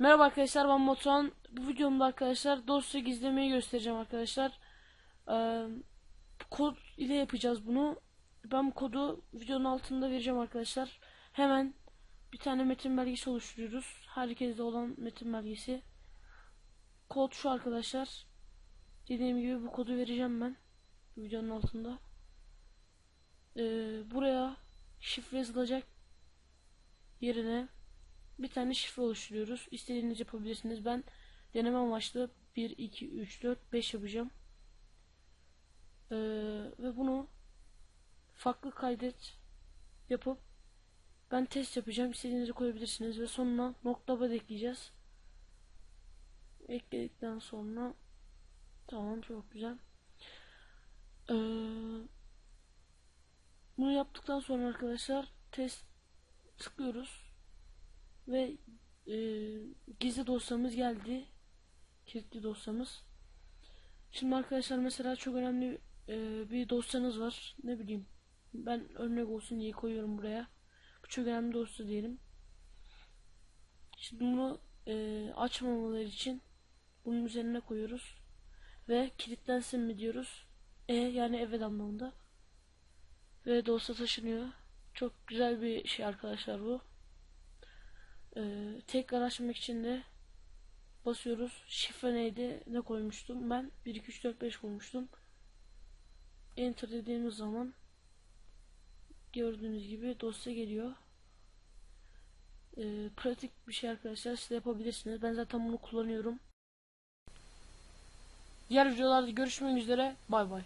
Merhaba arkadaşlar ben Motuan. Bu videomda arkadaşlar dosya gizlemeyi göstereceğim arkadaşlar. Ee, kod ile yapacağız bunu. Ben kodu videonun altında vereceğim arkadaşlar. Hemen bir tane metin belgesi oluşturuyoruz. Herkeste olan metin belgesi. Kod şu arkadaşlar. Dediğim gibi bu kodu vereceğim ben. Videonun altında. Ee, buraya şifre yazılacak yerine bir tane şifre oluşturuyoruz. İstediğiniz yapabilirsiniz. Ben deneme amaçlı 1, 2, 3, 4, 5 yapacağım. Ee, ve bunu farklı kaydet yapıp ben test yapacağım. İstediğinizi koyabilirsiniz ve sonuna nokta bed ekleyeceğiz. Ekledikten sonra tamam çok güzel. Ee, bunu yaptıktan sonra arkadaşlar test tıklıyoruz ve e, gizli dosyamız geldi. Kilitli dosyamız. Şimdi arkadaşlar mesela çok önemli e, bir dosyanız var. Ne bileyim. Ben örnek olsun diye koyuyorum buraya. Bu çok önemli dosya diyelim. Şimdi bunu e, açmamaları için bunun üzerine koyuyoruz. Ve kilitlensin mi diyoruz. E yani evet anlamında. Ve dosya taşınıyor. Çok güzel bir şey arkadaşlar bu. Ee, tekrar açmak için de basıyoruz. Şifre neydi? Ne koymuştum? Ben 1 2 3 4 5 koymuştum. Enter dediğimiz zaman gördüğünüz gibi dosya geliyor. Ee, pratik bir şey arkadaşlar. Siz de yapabilirsiniz. Ben zaten bunu kullanıyorum. Diğer videolarda görüşmek üzere. Bay bay.